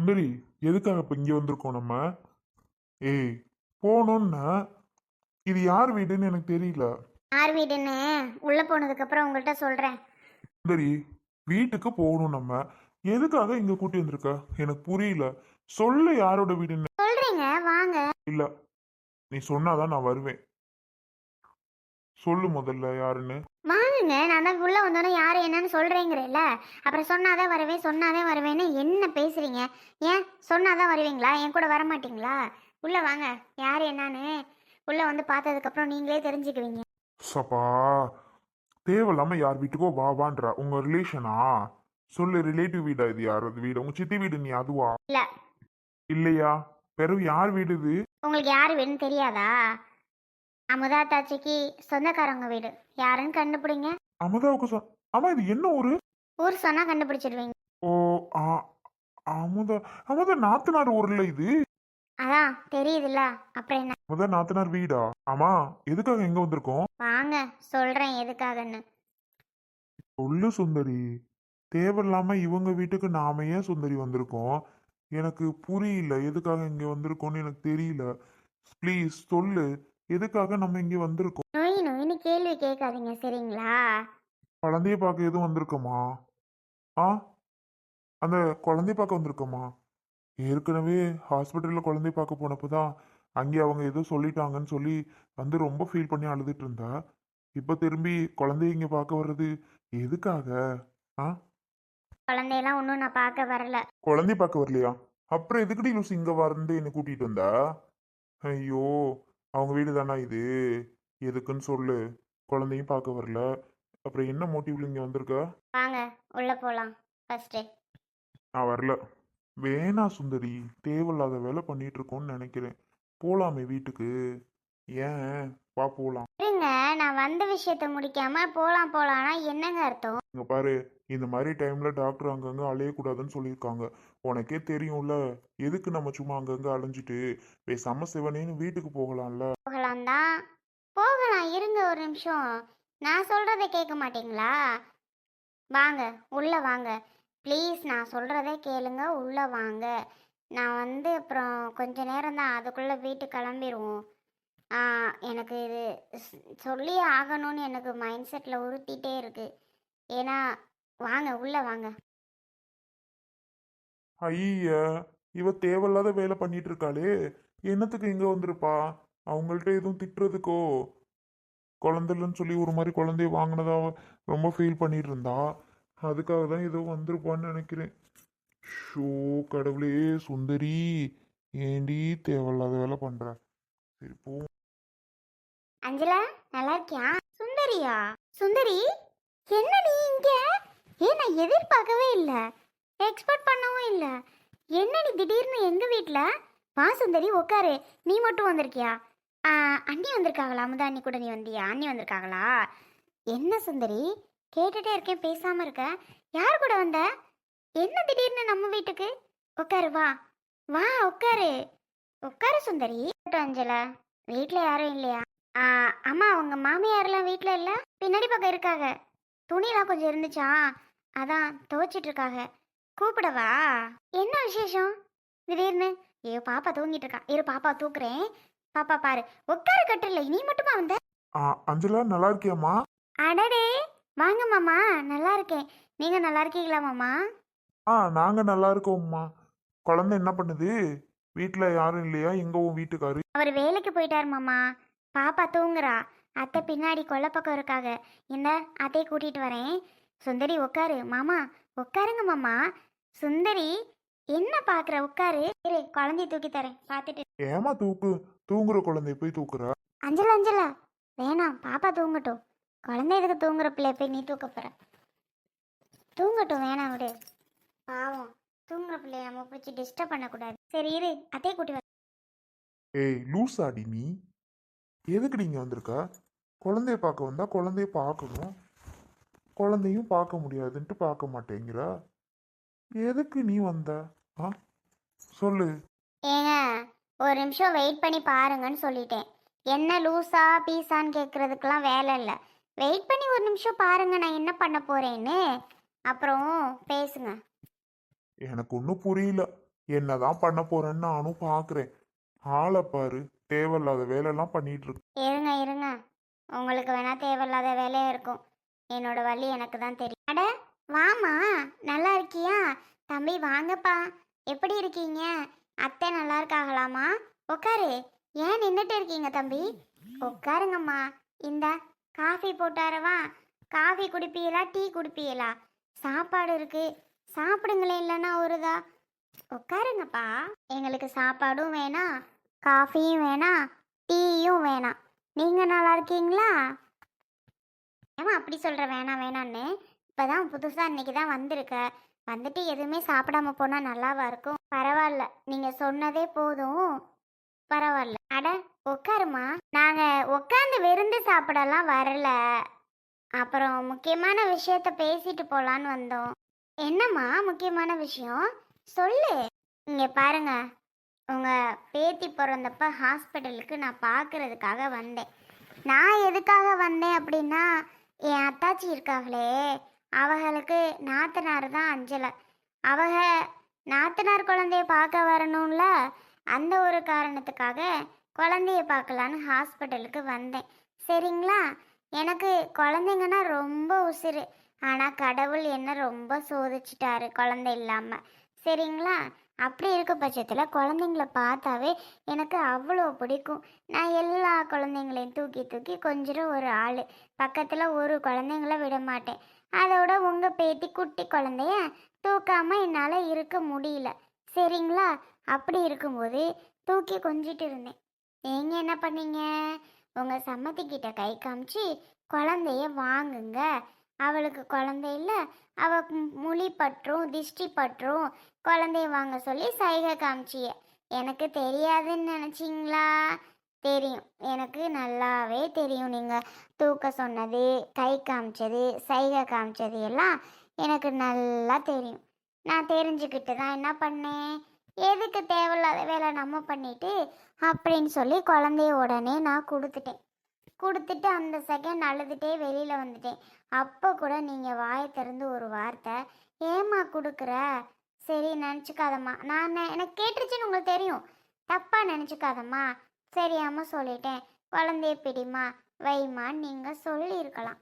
சுந்தரி எதுக்காக இப்போ இங்கே வந்திருக்கோம் நம்ம? ஏய் போனோன்னா இது யார் வீடுன்னு எனக்கு தெரியல. யார் வீடுன்னு? உள்ளே போனதுக்கப்புறம் உங்கள்கிட்ட சொல்கிறேன் சுந்தரி வீட்டுக்கு போகணும் நம்ம. எதுக்காக இங்கே கூட்டி வந்திருக்க? எனக்கு புரியல. சொல்லு யாரோட வீடுன்னு. சொல்கிறீங்க வாங்க. இல்ல நீ சொன்னாதான் நான் வருவேன். சொல்லு முதல்ல யாருன்னு. வாங்குங்க நான் தான் உள்ளே வந்தோன்னே யார் என்னன்னு சொல்கிறேங்கிறல்ல அப்புறம் சொன்னாதான் வருவேன் சொன்னாதான் வருவேன்னு என்ன பேசுகிறீங்க ஏன்? சொன்னாதான் வருவீங்களா? என் கூட வர மாட்டீங்களா உள்ளே வாங்க. யார் என்னன்னு. உள்ளே வந்து பார்த்ததுக்கப்புறம் நீங்களே தெரிஞ்சுக்குவீங்க. சப்பா தேவையில்லாம யார் வீட்டுக்கோ வா வான்றா. உங்க ரிலேஷனா சொல்லு ரிலேட்டிவ் வீடா இது யாரோட வீடு. உங்க சித்தி வீடு நீ அதுவா? இல்லை. இல்லையா? பிறகு யார் வீடு இது? உங்களுக்கு யார் வேணும்னு தெரியாதா? அமுதா தாச்சிக்கு சொந்தக்காரங்க வீடு. யாருன்னு கண்டுபிடிங்க. அமுதாவுக்கு சொ ஆமா இது என்ன ஊரு? ஊர் சொன்னா கண்டுபிடிச்சிடுவீங்க ஓ ஆ அமுதா அமுதா நாத்தனார் ஊர்ல இது? அதான் தெரியுதுல்ல அப்புறம் என்ன? அமுதா நாத்தனார் வீடா? ஆமா எதுக்காக எங்க வந்திருக்கோம்? வாங்க சொல்றேன் எதுக்காகன்னு. சொல்லு சுந்தரி. தேவையில்லாம இவங்க வீட்டுக்கு நாம ஏன் சுந்தரி வந்திருக்கோம்? எனக்கு புரியல எதுக்காக இங்க வந்திருக்கோம்னு எனக்கு தெரியல. ப்ளீஸ் சொல்லு. எதுக்காக நம்ம இங்க வந்திருக்கோம்? நோய் நோயின்னு கேள்வி கேட்காதீங்க சரிங்களா? குழந்தைய பார்க்க எதுவும் வந்திருக்கோமா? ஆ? அந்த குழந்தைய பார்க்க வந்திருக்கோமா? ஏற்கனவே ஹாஸ்பிட்டலில் குழந்தைய பார்க்க போனப்போ தான் அங்கே அவங்க ஏதோ சொல்லிட்டாங்கன்னு சொல்லி வந்து ரொம்ப ஃபீல் பண்ணி அழுதுட்டு இருந்தா. இப்போ திரும்பி குழந்தைய இங்கே பார்க்க வர்றது எதுக்காக? ஆ? குழந்தையெல்லாம் ஒன்றும் நான் பார்க்க வரல. குழந்தை பார்க்க வரலையா? அப்புறம் எதுக்குடி லூஸ் இங்க வந்து என்னை கூட்டிட்டு வந்தா? ஐயோ! அவங்க வீடு தானா இது? எதுக்குன்னு சொல்லு. குழந்தையும் பார்க்க வரல. அப்புறம் என்ன மோட்டிவ்ல இங்க வந்திருக்க? வாங்க உள்ள போலாம். ஃபர்ஸ்ட்டு நான் வரல. வேணா சுந்தரி தேவையில்லாத வேலை பண்ணிட்டு இருக்கோம்னு நினைக்கிறேன். போலாமே வீட்டுக்கு. ஏன்? வா போலாம். இருங்க நான் வந்த விஷயத்த முடிக்காம போலாம் போலாம்னா என்னங்க அர்த்தம்? இங்க பாரு இந்த மாதிரி டைம்ல டாக்டர் அங்கங்க அலையக்கூடாதுன்னு சொல்லியிருக்காங்க. உனக்கே தெரியும்ல. எதுக்கு நம்ம சும்மா அங்கங்க அலைஞ்சிட்டு பேசாம சிவனேன்னு வீட்டுக்கு போகலாம்ல? போகலாம் தான் போகலாம். இருங்க ஒரு நிமிஷம். நான் சொல்கிறத கேட்க மாட்டீங்களா? வாங்க. உள்ள வாங்க. ப்ளீஸ் நான் சொல்கிறத கேளுங்க. உள்ள வாங்க. நான் வந்து அப்புறம் கொஞ்ச நேரம் தான் அதுக்குள்ளே வீட்டுக்கு கிளம்பிடுவோம் எனக்கு இது சொல்லி சொல்லியே ஆகணும்னு எனக்கு மைண்ட் செட்டில் உறுத்திட்டே இருக்குது ஏன்னா வாங்க. உள்ளே வாங்க. ஐய இவ தேவையில்லாத வேலை பண்ணிட்டு இருக்காளே என்னத்துக்கு இங்க வந்திருப்பா? அவங்கள்ட்ட எதுவும் திட்டுறதுக்கோ? குழந்தைலன்னு சொல்லி ஒரு மாதிரி குழந்தைய வாங்கினதா ரொம்ப ஃபீல் பண்ணிட்டு இருந்தா அதுக்காக தான் ஏதோ வந்திருப்பான்னு நினைக்கிறேன். ஷோ கடவுளே சுந்தரி ஏண்டி தேவையில்லாத வேலை பண்ற? சரி போ. அஞ்சலா நல்லா இருக்கியா? சுந்தரியா? சுந்தரி என்ன நீ இங்க? ஏன் நான் எதிர்பார்க்கவே இல்லை. எக்ஸ்பெக்ட் பண்ணவும் இல்லை. என்ன நீ திடீர்னு எங்க வீட்டில் வா சுந்தரி உட்காரு நீ மட்டும் வந்திருக்கியா? அண்ணி வந்திருக்காங்களா? அமுதா அண்ணி கூட நீ வந்தியா? அண்ணி வந்திருக்காங்களா? என்ன சுந்தரி? கேட்டுட்டே இருக்கேன் பேசாமல் இருக்க. யார் கூட வந்த? என்ன திடீர்னு நம்ம வீட்டுக்கு? உட்காரு வா. வா உட்காரு உட்காரு சுந்தரி. அஞ்சலா. வீட்டில் யாரும் இல்லையா? ஆ, அம்மா அவங்க மாமியார்லாம் வீட்டில் இல்லை? பின்னாடி பக்கம் இருக்காங்க. துணிலாம் கொஞ்சம் இருந்துச்சா? அதான் துவைச்சிட்டு இருக்காங்க. கூப்பிடவா? என்ன விசேஷம்? திடீர்னு ஐயோ பாப்பா தூங்கிட்டு இருக்கா இரு பாப்பா தூக்குறேன். பாப்பா பாரு உட்காரு கட்டில நீ மட்டுமா வந்த? ஆ, அஞ்சலா நல்லா இருக்கியாம்மா? அடடே வாங்க மாமா நல்லா இருக்கேன். நீங்க நல்லா இருக்கீங்களா மாமா? ஆ நாங்க நல்லா இருக்கோம்மா. குழந்தை என்ன பண்ணுது? வீட்டுல யாரும் இல்லையா? எங்க உன் வீட்டுக்காரு? அவர் வேலைக்கு போயிட்டார் மாமா. பாப்பா தூங்குறா. அத்தை பின்னாடி கொல்லை பக்கம் இருக்காங்க. இந்த அத்தையை கூட்டிட்டு வரேன். சுந்தரி உட்காரு. மாமா உட்காருங்க மாமா. சுந்தரி என்ன பாக்குற? உட்காரு. இரு குழந்தைய தூக்கி தரேன். பார்த்துட்டு ஏமா தூக்கு? தூங்குற குழந்தைய போய் தூக்குற? அஞ்சலா அஞ்சலா. வேணாம் பாப்பா தூங்கட்டும். குழந்தை எதுக்கு தூங்குற பிள்ளை போய் நீ தூக்க போற? தூங்கட்டும் வேணாம் விடு. பாவம். தூங்குற பிள்ளைய நம்ம பிடிச்சி டிஸ்டர்ப் பண்ணக்கூடாது. சரி இரு. அத்தையை கூட்டி வர ஏய் லூசாடி நீ. எதுக்கு நீங்க வந்திருக்க? குழந்தைய பார்க்க வந்தா குழந்தைய பார்க்கணும். குழந்தையும் பார்க்க முடியாதுன்ட்டு பார்க்க மாட்டேங்கிற. எதுக்கு நீ வந்த? ஆ? சொல்லு. ஏங்க ஒரு நிமிஷம் வெயிட் பண்ணி பாருங்கன்னு சொல்லிட்டேன். என்ன லூஸா பீஸான்னு கேட்குறதுக்கெல்லாம் வேலை இல்லை. வெயிட் பண்ணி ஒரு நிமிஷம் பாருங்க நான் என்ன பண்ண போறேன்னு. அப்புறம் பேசுங்க. எனக்கு ஒன்றும் புரியல. என்னதான் பண்ண போறேன்னு நானும் பாக்குறேன். ஆளை பாரு தேவையில்லாத வேலையெல்லாம் பண்ணிட்டு இருக்கு இருங்க இருங்க. உங்களுக்கு வேணா தேவையில்லாத வேலையா இருக்கும். என்னோட வழி எனக்கு தான் தெரியும். வாமா நல்லா இருக்கியா? தம்பி வாங்கப்பா. எப்படி இருக்கீங்க? அத்தை நல்லா இருக்காங்களாமா உட்காரு ஏன் நின்றுட்டு இருக்கீங்க தம்பி? உட்காருங்கம்மா இந்த காஃபி போட்டாரவா காஃபி குடிப்பீங்களா டீ குடிப்பீங்களா? சாப்பாடு இருக்கு. சாப்பிடுங்களே இல்லைன்னா ஒருதா உட்காருங்கப்பா எங்களுக்கு சாப்பாடும் வேணாம் காஃபியும் வேணாம் டீயும் வேணாம் நீங்கள் நல்லா இருக்கீங்களா? ஏமா அப்படி சொல்கிற வேணாம் வேணான்னு. இப்போ தான் புதுசாக இன்னைக்கு தான் வந்திருக்க. வந்துட்டு எதுவுமே சாப்பிடாம போனால் நல்லாவா இருக்கும்? பரவாயில்ல. நீங்கள் சொன்னதே போதும். பரவாயில்ல. அட உட்காருமா நாங்கள் உட்காந்து விருந்து சாப்பிடலாம் வரல. அப்புறம் முக்கியமான விஷயத்த பேசிட்டு போகலான்னு வந்தோம். என்னம்மா முக்கியமான விஷயம்? சொல்லு. இங்கே பாருங்க. உங்கள் பேத்தி பிறந்தப்ப ஹாஸ்பிட்டலுக்கு நான் பார்க்குறதுக்காக வந்தேன். நான் எதுக்காக வந்தேன் அப்படின்னா என் அத்தாச்சி இருக்காங்களே. அவங்களுக்கு நாத்தனார் தான் அஞ்சலை. அவக நாத்தனார் குழந்தைய பார்க்க வரணும்ல? அந்த ஒரு காரணத்துக்காக குழந்தைய பார்க்கலான்னு ஹாஸ்பிட்டலுக்கு வந்தேன். சரிங்களா? எனக்கு குழந்தைங்கன்னா ரொம்ப உசுரு ஆனால் கடவுள் என்ன ரொம்ப சோதிச்சிட்டாரு குழந்தை இல்லாமல் சரிங்களா? அப்படி இருக்க பட்சத்தில் குழந்தைங்கள பார்த்தாவே எனக்கு அவ்வளோ பிடிக்கும். நான் எல்லா குழந்தைங்களையும் தூக்கி தூக்கி கொஞ்சம் ஒரு ஆள். பக்கத்தில் ஒரு குழந்தைங்கள விட மாட்டேன். அதோட உங்கள் பேத்தி குட்டி குழந்தைய தூக்காமல் என்னால் இருக்க முடியல. சரிங்களா? அப்படி இருக்கும்போது தூக்கி கொஞ்சிட்டு இருந்தேன். நீங்கள் என்ன பண்ணீங்க? உங்கள் சம்மதிக்கிட்ட கை காமிச்சு குழந்தைய வாங்குங்க. அவளுக்கு குழந்தை இல்லை. அவ ம்- பற்றும் திஷ்டி பற்றும் குழந்தைய வாங்க சொல்லி சைகை காமிச்சிய. எனக்கு தெரியாதுன்னு நினச்சிங்களா? தெரியும். எனக்கு நல்லாவே தெரியும் நீங்கள் தூக்க சொன்னது கை காமிச்சது சைகை காமிச்சது எல்லாம் எனக்கு நல்லா தெரியும். நான் தெரிஞ்சுக்கிட்டு தான் என்ன பண்ணேன்? எதுக்கு தேவையில்லாத வேலை நம்ம பண்ணிவிட்டு அப்படின்னு சொல்லி குழந்தைய உடனே நான் கொடுத்துட்டேன். கொடுத்துட்டு அந்த செகண்ட் அழுதுகிட்டே வெளியில் வந்துட்டேன். அப்போ கூட நீங்கள் வாயை திறந்து ஒரு வார்த்தை ஏம்மா கொடுக்குற? சரி நினச்சிக்காதம்மா. நான் எனக்கு கேட்டுருச்சுன்னு உங்களுக்கு தெரியும். தப்பாக நினச்சிக்காதம்மா. சரியாமல் சொல்லிட்டேன். குழந்தைய பிடிமா வைமான்னு நீங்கள் சொல்லியிருக்கலாம்.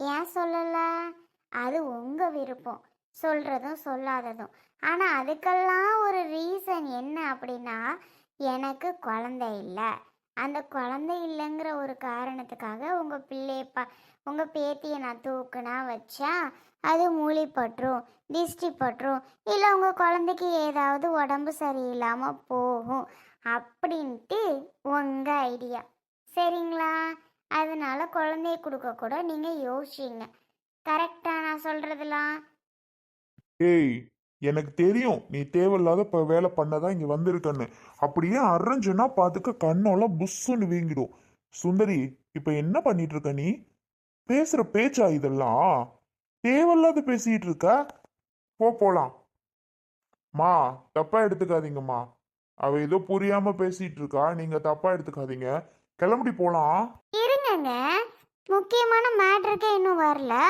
ஏன் சொல்லலை? அது உங்கள் விருப்பம். சொல்கிறதும் சொல்லாததும். ஆனால் அதுக்கெல்லாம் ஒரு ரீசன் என்ன அப்படின்னா எனக்கு குழந்தை இல்லை. அந்த குழந்தை இல்லைங்கிற ஒரு காரணத்துக்காக உங்கள் பிள்ளைய பா உங்கள் பேத்தியை நான் தூக்குனா வச்சா அது மூலி பற்றும் திஷ்டி பற்றும் இல்லை உங்கள் குழந்தைக்கு ஏதாவது உடம்பு சரியில்லாமல் போகும் அப்படின்ட்டு உங்கள் ஐடியா. சரிங்களா? அதனால குழந்தைய கொடுக்க கூட நீங்கள் யோசிச்சிங்க கரெக்டா நான் சொல்கிறதுலாம் ஏய் எனக்கு தெரியும் நீ தேவையில்லாத இப்போ வேலை பண்ணதான் இங்கே வந்திருக்கன்னு. அப்படியே அரைஞ்சுன்னா பார்த்துக்க கண்ணெல்லாம் புஷ்ஷுன்னு வீங்கிடும். சுந்தரி இப்போ என்ன பண்ணிட்டு இருக்க நீ? பேசுகிற பேச்சா இதெல்லாம்? தேவையில்லாத பேசிகிட்டு இருக்க? போ போலாம். மா தப்பா எடுத்துக்காதீங்கம்மா. அவ ஏதோ புரியாம பேசிட்டு இருக்கா. நீங்க தப்பா எடுத்துக்காதீங்க. கிளம்பி போலாம். இருங்கங்க. முக்கியமான மேட்ருக்கே இன்னும் வரல.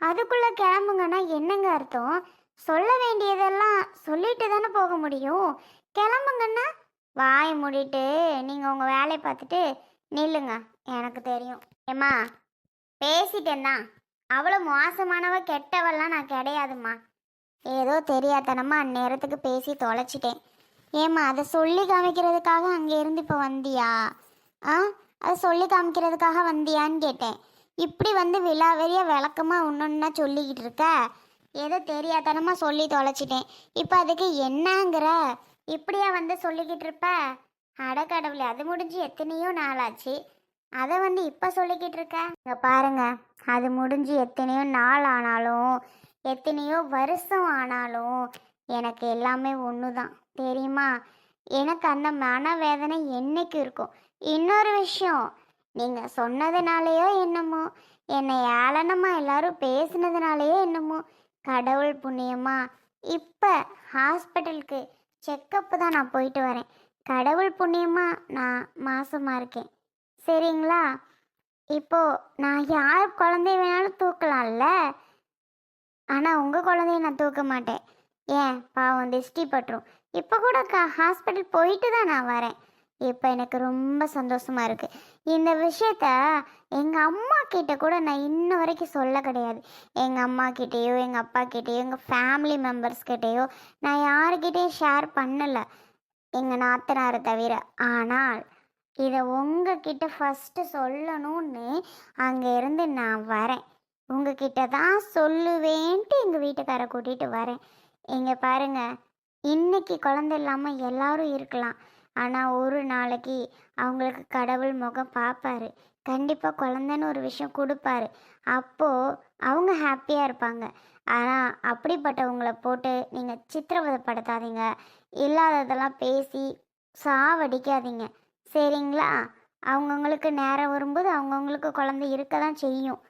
அதுக்குள்ள கிளம்புங்கன்னா என்னங்க அர்த்தம்? சொல்ல வேண்டியதெல்லாம் சொல்லிட்டு தானே போக முடியும். கிளம்புங்கன்னா வாய் மூடிட்டு நீங்கள் உங்கள் வேலையை பார்த்துட்டு நில்லுங்க. எனக்கு தெரியும். ஏம்மா பேசிட்டேன் தான் அவ்வளோ மோசமானவ கெட்டவெல்லாம் நான் கிடையாதும்மா. ஏதோ தெரியாதனமா அந்நேரத்துக்கு பேசி தொலைச்சிட்டேன். ஏம்மா அதை சொல்லி காமிக்கிறதுக்காக அங்கே இருந்து இப்போ வந்தியா? ஆ அதை சொல்லி காமிக்கிறதுக்காக வந்தியான்னு கேட்டேன். இப்படி வந்து விழாவெறிய விளக்கமாக ஒன்றுன்னா சொல்லிக்கிட்டு இருக்க? ஏதோ தெரியாதனமாக சொல்லி தொலைச்சிட்டேன். இப்போ அதுக்கு என்னங்கிற? இப்படியா வந்து சொல்லிக்கிட்டு இருப்ப? அடக்கடவுளே அது முடிஞ்சு எத்தனையோ நாளாச்சு. அதை வந்து இப்போ சொல்லிக்கிட்டு இருக்க? இங்கே பாருங்க அது முடிஞ்சு எத்தனையோ நாள் ஆனாலும் எத்தனையோ வருஷம் ஆனாலும் எனக்கு எல்லாமே ஒன்று தான் தெரியுமா? எனக்கு அந்த மனவேதனை என்னைக்கு இருக்கும்? இன்னொரு விஷயம் நீங்கள் சொன்னதுனாலேயோ என்னமோ என்னை ஏளனமாக எல்லாரும் பேசினதுனாலேயோ என்னமோ கடவுள் புண்ணியமா? இப்போ ஹாஸ்பிட்டலுக்கு செக்கப்பு தான் நான் போயிட்டு வரேன். கடவுள் புண்ணியமா? நான் மாசமாக இருக்கேன். சரிங்களா? இப்போ நான் யார் குழந்தைய வேணாலும் தூக்கலாம்ல? ஆனால் உங்கள் குழந்தைய நான் தூக்க மாட்டேன். ஏன்? பாவம் திஷ்டி பட்டுரும். இப்போ கூட கா ஹாஸ்பிட்டல் போயிட்டு தான் நான் வரேன். இப்போ எனக்கு ரொம்ப சந்தோஷமா இருக்குது இந்த விஷயத்த எங்கள் அம்மா கிட்ட கூட நான் இன்ன வரைக்கும் சொல்ல கிடையாது. எங்கள் அம்மா கிட்டேயோ எங்கள் அப்பா கிட்டேயோ எங்கள் ஃபேமிலி மெம்பர்ஸ் கிட்டேயோ நான் யாருக்கிட்டேயும் ஷேர் பண்ணலை. எங்கள் நாத்தனாரை தவிர. ஆனால் இதை உங்ககிட்ட ஃபஸ்ட்டு சொல்லணும்னு அங்கே இருந்து நான் வரேன். உங்ககிட்ட தான் சொல்லுவேன்ட்டு எங்கள் வீட்டுக்காரை கூட்டிகிட்டு வரேன். இங்கே பாருங்கள் இன்னைக்கு குழந்தை இல்லாமல் எல்லாரும் இருக்கலாம். ஆனால் ஒரு நாளைக்கு அவங்களுக்கு கடவுள் முகம் பார்ப்பாரு கண்டிப்பாக குழந்தைன்னு ஒரு விஷயம் கொடுப்பாரு. அப்போது அவங்க ஹாப்பியாக இருப்பாங்க. ஆனால் அப்படிப்பட்டவங்கள போட்டு நீங்கள் சித்திரவதைப்படுத்தாதீங்க. இல்லாததெல்லாம் பேசி சாவடிக்காதீங்க. சரிங்களா? அவங்கவுங்களுக்கு நேரம் வரும்போது அவங்கவுங்களுக்கு குழந்தை இருக்க தான் செய்யும்.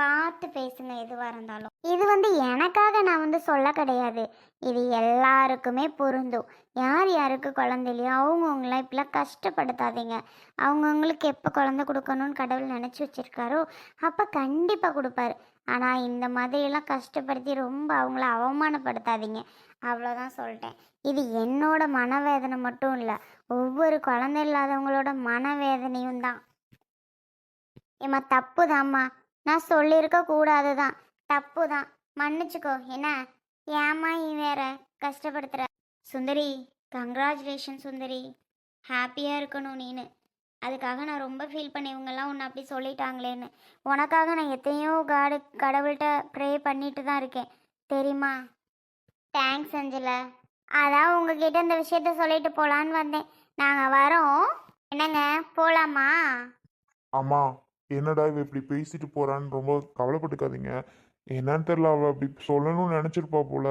பார்த்து பேசுங்க எதுவாக இருந்தாலும். இது வந்து எனக்காக நான் வந்து சொல்ல கிடையாது. இது எல்லாருக்குமே பொருந்தும். யார் யாருக்கு குழந்தை அவங்கவுங்களாம் இப்படிலாம் கஷ்டப்படுத்தாதீங்க. அவங்கவுங்களுக்கு எப்போ குழந்தை கொடுக்கணும்னு கடவுள் நினச்சி வச்சிருக்காரோ அப்போ கண்டிப்பாக கொடுப்பாரு. ஆனால் இந்த மாதிரியெல்லாம் கஷ்டப்படுத்தி ரொம்ப அவங்கள அவமானப்படுத்தாதீங்க. அவ்வளோதான் சொல்லிட்டேன். இது என்னோட மனவேதனை மட்டும் இல்லை ஒவ்வொரு குழந்தை இல்லாதவங்களோட மனவேதனையும் தான். ஏம்மா தப்பு தாம்மா நான் சொல்லியிருக்க கூடாது தான் தப்பு தான் மன்னிச்சுக்கோ. என்ன? ஏம்மா நீ வேற கஷ்டப்படுத்துற? சுந்தரி கங்க்ராச்சுலேஷன் சுந்தரி. ஹாப்பியாக இருக்கணும் நீனு. அதுக்காக நான் ரொம்ப ஃபீல் பண்ணேன். இவங்கெல்லாம் உன்னை அப்படி சொல்லிட்டாங்களேன்னு. உனக்காக நான் எத்தையோ காடு கடவுள்கிட்ட ப்ரே பண்ணிட்டு தான் இருக்கேன். தெரியுமா? தேங்க்ஸ் அஞ்சல. அதான் உங்ககிட்ட இந்த விஷயத்த சொல்லிட்டு போகலான்னு வந்தேன். நாங்கள் வரோம். என்னங்க? போகலாமா ஆமாம் என்னடா இவ இப்படி பேசிட்டு போறான்னு ரொம்ப கவலைப்பட்டுக்காதீங்க. என்னன்னு தெரியல அவள் அப்படி சொல்லணும்னு நினைச்சிருப்பா போல.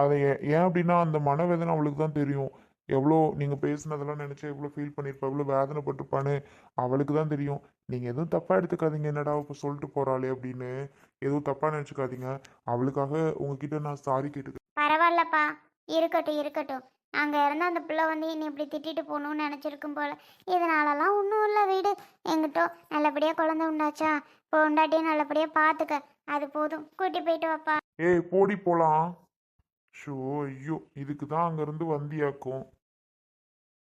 அதை ஏன் அப்படின்னா அந்த மனவேதனை அவளுக்கு தான் தெரியும். எவ்வளோ நீங்கள் பேசுனதெல்லாம் நினச்சி எவ்வளோ ஃபீல் பண்ணியிருப்பா எவ்வளோ வேதனைப்பட்டிருப்பான்னு அவளுக்கு தான் தெரியும். நீங்கள் எதுவும் தப்பாக எடுத்துக்காதீங்க என்னடா இப்போ சொல்லிட்டு போகிறாளே அப்படின்னு எதுவும் தப்பாக நினச்சிக்காதீங்க. அவளுக்காக உங்ககிட்ட நான் சாரி கேட்டுக்கிறேன். பரவாயில்லப்பா. இருக்கட்டும் இருக்கட்டும். அங்கே இருந்து அந்த பிள்ளை வந்து என்னை இப்படி திட்டிட்டு போகணும்னு நினச்சிருக்கும் போல். இதனாலலாம் ஒன்றும் இல்லை வீடு. எங்கிட்ட நல்லபடியாக குழந்தை உண்டாச்சா? பொண்டாட்டியை நல்லபடியாக பார்த்துக்க அது போதும். கூட்டி போயிட்டு வாப்பா. ஏய் போடி போலாம். ஷோ ஐயோ இதுக்கு தான் அங்கேருந்து வந்தியாக்கும்.